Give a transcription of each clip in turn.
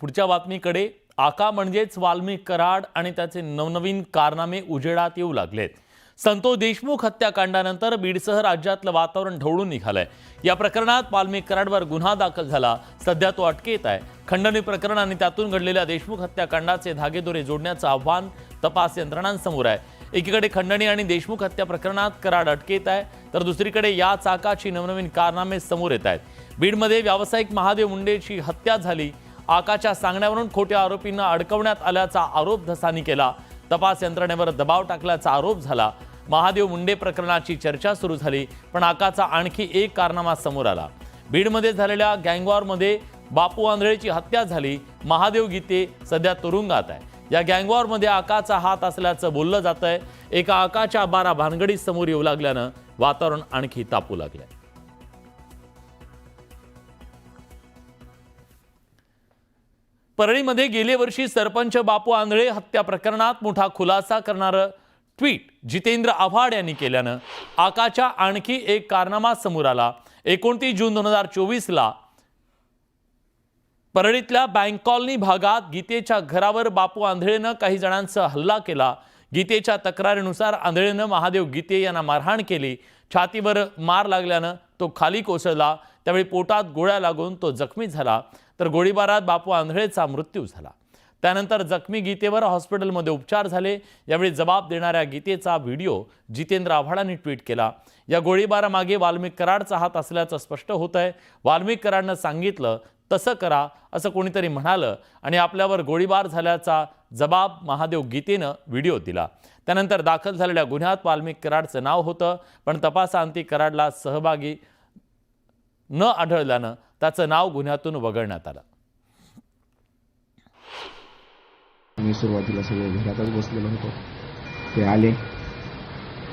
पुढच्या बातमीकडे. आका म्हणजेच वाल्मिक कराड आणि त्याचे नवनवीन कारनामे उजेडात येऊ लागलेत. संतोष देशमुख हत्याकांडानंतर बीडसह राज्यातलं वातावरण ढवळून निघालंय. या प्रकरणात वाल्मिक कराडवर गुन्हा दाखल झाला. सध्या तो अटकेत आहे. खंडणी प्रकरण आणि त्यातून घडलेल्या देशमुख हत्याकांडाचे धागेदोरे जोडण्याचं आव्हान तपास यंत्रणांसमोर आहे. एकीकडे खंडणी आणि देशमुख हत्या प्रकरणात कराड अटकेत आहे तर दुसरीकडे या चाकाची नवनवीन कारनामे समोर येत आहेत. बीडमध्ये व्यावसायिक महादेव मुंडेची हत्या झाली. आकाच्या सांगण्यावरून खोट्या आरोपींना अडकवण्यात आल्याचा आरोप धसानी केला. तपास यंत्रणेवर दबाव टाकल्याचा आरोप झाला. महादेव मुंडे प्रकरणाची चर्चा सुरू झाली पण आकाचा आणखी एक कारनामा समोर आला. बीडमध्ये झालेल्या गँगवॉरमध्ये बापू आंधळेची हत्या झाली. महादेव गीते सध्या तुरुंगात आहे. या गँगवॉरमध्ये आकाचा हात असल्याचं बोललं जात आहे एका आकाच्या बारा भानगडी समोर येऊ लागल्यानं वातावरण आणखी तापू लागलंय. परळीमध्ये गेले वर्षी सरपंच बापू आंधळे हत्या प्रकरणात मोठा खुलासा करणारं ट्विट जितेंद्र आव्हाड यांनी केल्यानं आकाच्या आणखी एक कारनामा समोर आला. एकोणतीस जून दोन हजार चोवीसला परळीतल्या बँक कॉलनी भागात गीतेच्या घरावर बापू आंधळेनं काही जणांचा हल्ला केला. गीतेच्या तक्रारीनुसार आंधळेनं महादेव गीते यांना मारहाण केली. छातीवर मार लागल्यानं तो खाली कोसळला. त्यावेळी पोटात गोळ्या लागून तो जखमी झाला तर गोळीबारात बापू आंधळेचा मृत्यू झाला. त्यानंतर जखमी गीतेवर हॉस्पिटलमध्ये उपचार झाले. यावेळी जबाब देणाऱ्या गीतेचा व्हिडिओ जितेंद्र आव्हाडांनी ट्विट केला. या गोळीबारामागे वाल्मिक कराडचा हात असल्याचं स्पष्ट होत आहे वाल्मिक कराडनं सांगितलं तसं करा असं कोणीतरी म्हणालं आणि आपल्यावर गोळीबार झाल्याचा जबाब महादेव गीतेनं व्हिडिओ दिला. त्यानंतर दाखल झालेल्या गुन्ह्यात वाल्मिक कराडचं नाव होतं पण तपासांती कराडला सहभागी न आढळल्यानं त्याचं नाव गुन्ह्यातून वगळण्यात आलं. मी सुरुवातीला सगळे घरातच बसलेलो होतो. ते आले.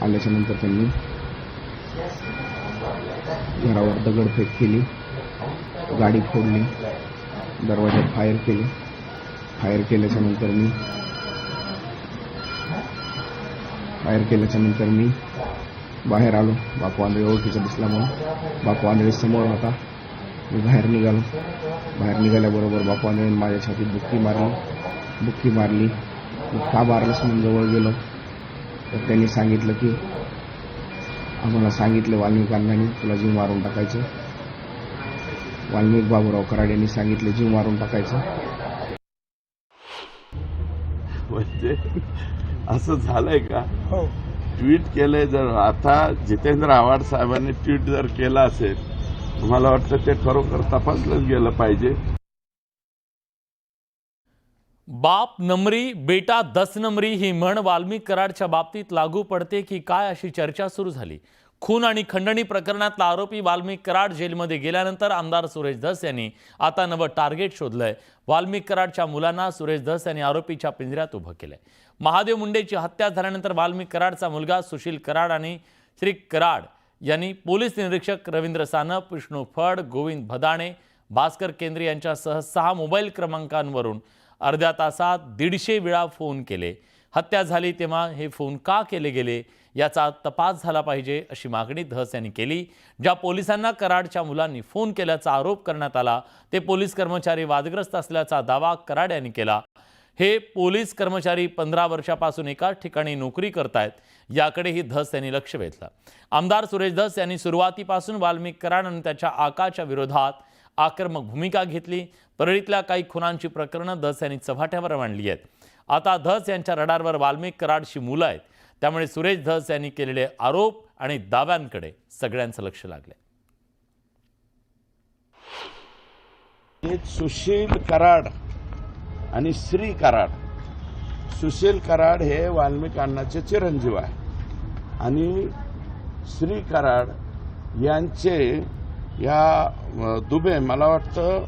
आल्याच्यानंतर त्यांनी घरावर दगडफेक केली. गाडी फोडली. दरवाज्यात फायर केले. फायर केल्याच्यानंतर मी फायर केल्याच्यानंतर मी बाहेर आलो. बापू आंधळे ओळखीचा दिसल्यामुळे. बापू आंधळे समोर होता मी बाहेर निघालो. बाहेर निघाल्याबरोबर बापू आंधळेने माझ्या छातीत बुक्की मारली. बुक्की मारली. मी का मारलंस म्हणून जवळ गेलो. तर त्यांनी सांगितलं की आम्हाला सांगितलं वाल्मिक अण्णांनी तुला जीव मारून टाकायचं. वाल्मिक बाबूराव कराड यांनी सांगितलं जीव मारून टाकायचं. म्हणजे असं झालंय का? ट्विट केलंय जर आता जितेंद्र आव्हाड साहेबांनी ट्विट जर केलं असेल मला वाटतं ते खरोखर तपासलंच गेलं पाहिजे? बाप नमरी बेटा दस नमरी ही म्हण वाल्मिक कराडच्या बाबतीत लागू पडते की काय अशी चर्चा सुरू झाली. खून आणि खंडणी प्रकरणातला आरोपी वाल्मिक कराड जेलमध्ये गेल्यानंतर आमदार सुरेश धस यांनी आता नवं टार्गेट शोधलंय. वाल्मिक कराडच्या मुलांना सुरेश धस यांनी आरोपीच्या पिंजऱ्यात उभं केलंय. महादेव मुंडेची हत्या झाल्यानंतर वाल्मिक कराडचा मुलगा सुशील कराड आणि श्री कराड यांनी पोलीस निरीक्षक रवींद्र सानप विष्णू फड गोविंद भदाणे भास्कर केंद्रे यांच्यासह सहा मोबाईल क्रमांकांवरून अर्ध्या तासात दीडशे वेळा फोन केले. हत्या झाली तेव्हा हे फोन का केले गेले याचा तपास झाला पाहिजे अशी मागणी धस यांनी केली. ज्या पोलिसांना कराडच्या मुलांनी फोन केल्याचा आरोप करण्यात आला ते पोलीस कर्मचारी वादग्रस्त असल्याचा दावा कराड यांनी केला. हे पोलीस कर्मचारी पंधरा वर्षापासून एकाच ठिकाणी नोकरी करतायत याकडेही धस यांनी लक्ष वेधलं. आमदार सुरेश धस यांनी सुरुवातीपासून वाल्मिक कराड आणि त्याच्या आकाच्या विरोधात आक्रमक भूमिका घेतली. परळीतल्या काही खुनांची प्रकरणं धस यांनी चव्हाट्यावर मांडली आहेत. आता धस यांच्या रडारवर वाल्मिक कराडशी मुलं आहेत. त्यामुळे सुरेश धस यांनी केलेले आरोप आणि दाव्यांकडे सगळ्यांचं लक्ष लागलंय. सुशील कराड आणि श्री कराड. सुशील कराड हे वाल्मिक अण्णाचे चिरंजीव आहे आणि श्री कराड यांचे या दुबे मला वाटतं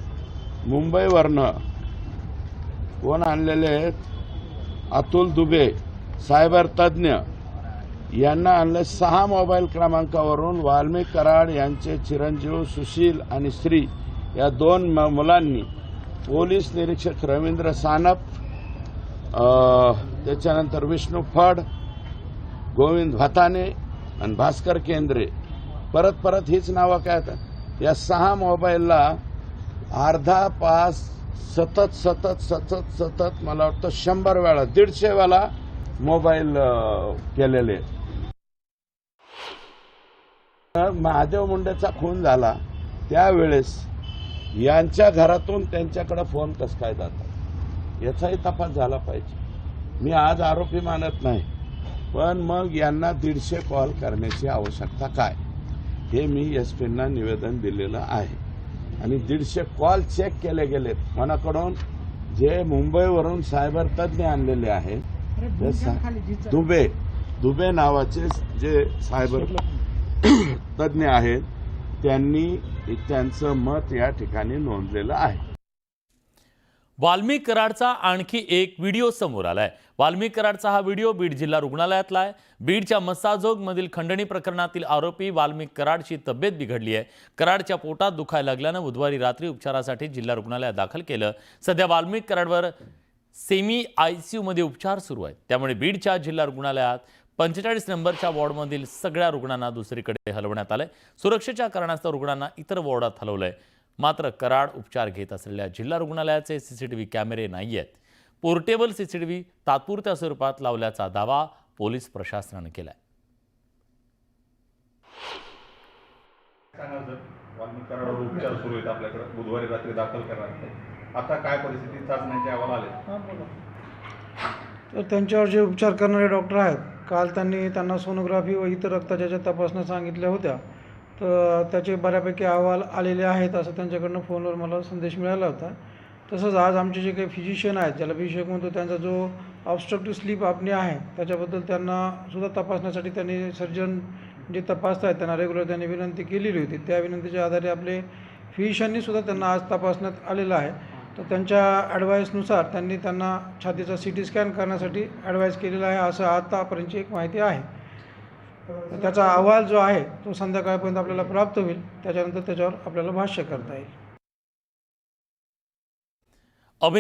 मुंबईवरनं कोण आणलेले आहेत? अतुल दुबे सायबर तज्ज्ञ. यांना आणले सहा मोबाईल क्रमांकावरून वाल्मिक कराड यांचे चिरंजीव सुशील आणि श्री या दोन म- मुलांनी. पोलीस निरीक्षक रवींद्र सानप त्याच्यानंतर विष्णू फड गोविंद भाताने आणि भास्कर केंद्रे. परत परत हीच नावं काय आहेत या सहा मोबाईलला अर्धा पास सतत सतत सतत सतत मला वाटतं शंभर वेळा दीडशे वेळा मोबाईल केलेले. तर महादेव मुंडेचा खून झाला त्यावेळेस यांच्या घरातून त्यांच्याकडे फोन कस काय जातात? याचाही तपास झाला पाहिजे. मी आज आरोपी मानत नाही पण मग यांना दीडशे कॉल करण्याची आवश्यकता काय? हे मी एसपींना निवेदन दिलेलं आहे. आणि दीडशे कॉल चेक केले गेलेत. मनाकडून जे मुंबईवरून सायबर तज्ज्ञ आणलेले आहेत दुबे दुबे नावाचे जे सायबर तज्ज्ञ आहेत त्यांनी त्यांचं मत या ठिकाणी नोंदलेलं आहे. वाल्मिक कराडचा आणखी एक व्हिडिओ समोर आलाय. वाल्मिक कराडचा हा व्हिडिओ बीड जिल्हा रुग्णालयातला आहे. बीडच्या मसाजोगमधील खंडणी प्रकरणातील आरोपी वाल्मिक कराडची तब्येत बिघडली आहे. कराडच्या पोटात दुखायला लागल्यानं बुधवारी रात्री उपचारासाठी जिल्हा रुग्णालयात दाखल केलं. सध्या वाल्मिक कराडवर सेमी आय सी यूमध्ये उपचार सुरू आहेत. त्यामुळे बीडच्या जिल्हा रुग्णालयात पंचेचाळीस नंबरच्या वॉर्डमधील सगळ्या रुग्णांना दुसरीकडे हलवण्यात आलंय. सुरक्षेच्या कारणास्तव रुग्णांना इतर वॉर्डात हलवलंय. मात्र कराड उपचार घेत असलेल्या जिल्हा रुग्णालयाचे सीसीटीव्ही कॅमेरे नाही आहेत पोर्टेबल सीसीटीव्ही तात्पुरत्या स्वरूपात लावल्याचा दावा पोलीस प्रशासनानं उपचार सुरू आहेत आपल्याकडे. बुधवारी रात्री दाखल करणार आहे आता काय परिस्थिती चाचण्याचे अहवाल आले तर त्यांच्यावर जे उपचार करणारे डॉक्टर आहेत काल त्यांनी त्यांना सोनोग्राफी व इतर रक्ताच्या तपासण्या सांगितल्या होत्या तर त्याचे बऱ्यापैकी अहवाल आलेले आहेत असं त्यांच्याकडनं फोनवर मला संदेश मिळाला होता. तसंच आज आमचे जे काही फिजिशियन आहेत ज्याला अभिषेक म्हणतो त्यांचा जो ऑबस्ट्रक्टिव्ह स्लीप आपणे आहे त्याच्याबद्दल त्यांना सुद्धा तपासण्यासाठी त्यांनी सर्जन जे तपासत आहेत त्यांना रेग्युलर त्यांनी विनंती केलेली होती. त्या विनंतीच्या आधारे आपले फिजिशियननी सुद्धा त्यांना आज तपासण्यात आलेलं आहे. तर त्यांच्या ॲडवाईसनुसार त्यांनी त्यांना छातीचा सी टी स्कॅन करण्यासाठी ॲडवाईस केलेला आहे असं आतापर्यंतची एक माहिती आहे. तर त्याचा अहवाल जो आहे तो संध्याकाळपर्यंत आपल्याला प्राप्त होईल. त्याच्यानंतर त्याच्यावर आपल्याला भाष्य करता येईल.